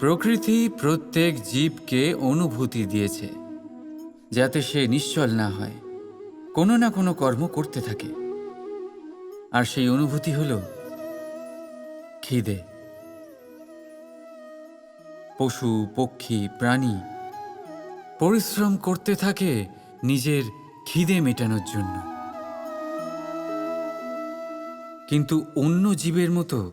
প্রকৃতি প্রত্যেক জীবকে অনুভূতি দিয়েছে, যাতে সে নিশ্চল না হয়, কোনো না কোনো কর্ম করতে থাকে। আর সেই অনুভূতি হল খিদে। পশু, পক্ষী, প্রাণী পরিশ্রম করতে থাকে নিজের খিদে মেটানোর জন্য। কিন্তু অন্য জীবের মতো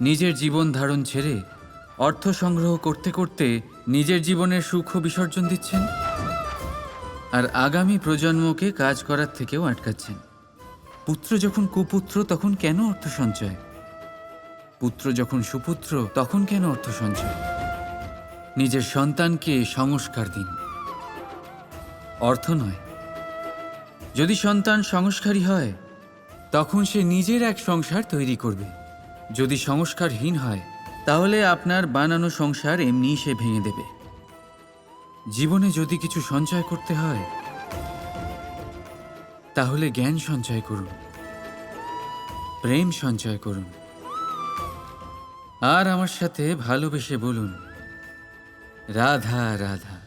নিজের জীবন ধারণ ছেড়ে অর্থ সংগ্রহ করতে করতে নিজের জীবনের সুখ বিসর্জন দিচ্ছেন? আর আগামী প্রজন্মকে কাজ করার থেকেও আটকাচ্ছেন। পুত্র যখন কুপুত্র, তখন কেন অর্থ সঞ্চয়? পুত্র যখন সুপুত্র, তখন কেন অর্থ সঞ্চয়? নিজের সন্তানকে সংস্কার দিন। অর্থ নয়। যদি সন্তান সংস্কারী হয়, তখন সে নিজের এক সংসার তৈরি করবে। যদি সংস্কারহীন হয়, তাহলে আপনার বানানো সংসার এমনিই সে ভেঙে দেবে। জীবনে যদি কিছু সঞ্চয় করতে হয়, তাহলে জ্ঞান সঞ্চয় করুন, প্রেম সঞ্চয় করুন, আর আমার সাথে ভালোবেসে বলুন, রাধা রাধা।